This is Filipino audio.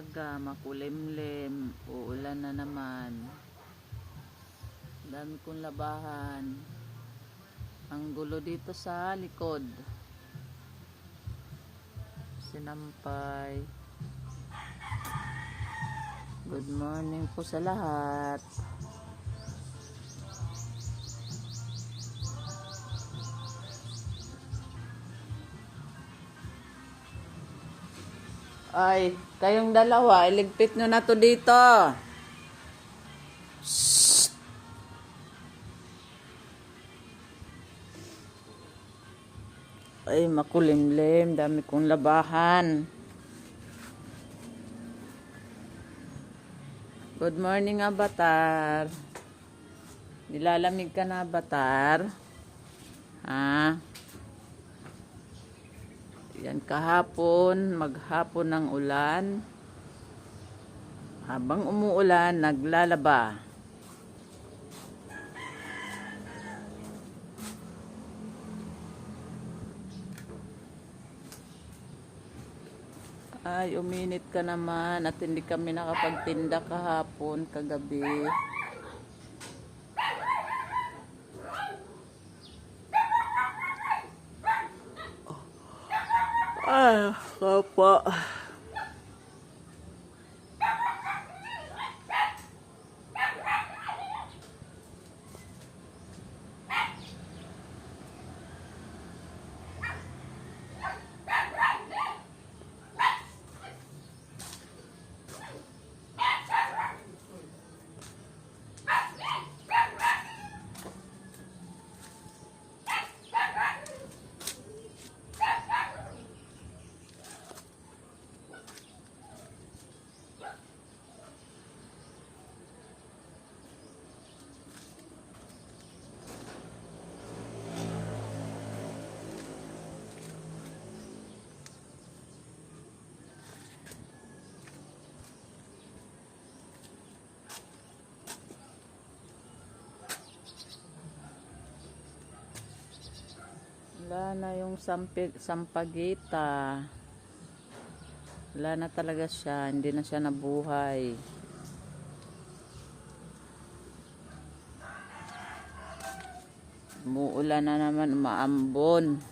umaga, makulimlim, uulan na naman. Dami kong labahan. Ang gulo dito sa likod. Sinampay. Good morning po sa lahat. Ay, kayong dalawa, iligpit nyo na to dito. Shh. Ay, makulimlim. Dami kong labahan. Good morning, Avatar. Nilalamig ka na, Avatar. Ha? Yan kahapon, maghapon ng ulan. Habang umuulan, naglalaba. Ay, uminit ka naman at hindi kami nakapagtinda kahapon, kagabi. Ay, kapa. Wala na yung sampagita. Wala na talaga siya. Hindi na siya nabuhay. Muulan na naman, umaambon.